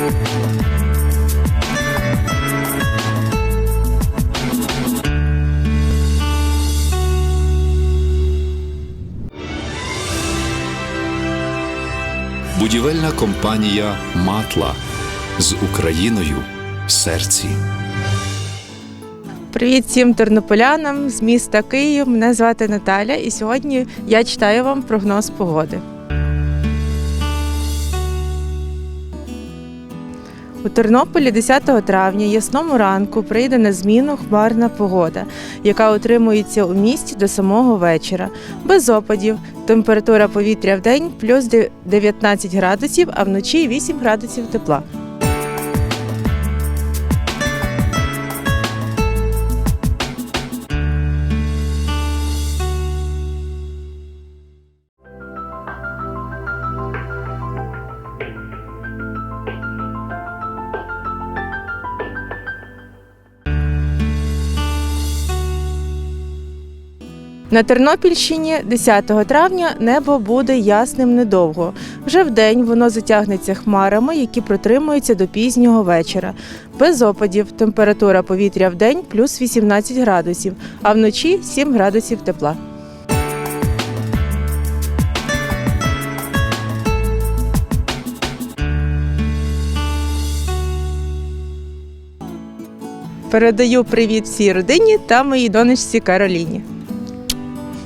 Будівельна компанія Матла з Україною в серці. Привіт всім тернополянам з міста Київ. Мене звати Наталя, і сьогодні я читаю вам прогноз погоди. У Тернополі 10 травня ясному ранку прийде на зміну хмарна погода, яка утримується у місті до самого вечора. Без опадів. Температура повітря в день плюс 19 градусів, а вночі 8 градусів тепла. На Тернопільщині 10 травня небо буде ясним недовго. Вже вдень воно затягнеться хмарами, які протримуються до пізнього вечора. Без опадів температура повітря в день плюс 18 градусів, а вночі 7 градусів тепла. Передаю привіт всій родині та моїй донечці Кароліні.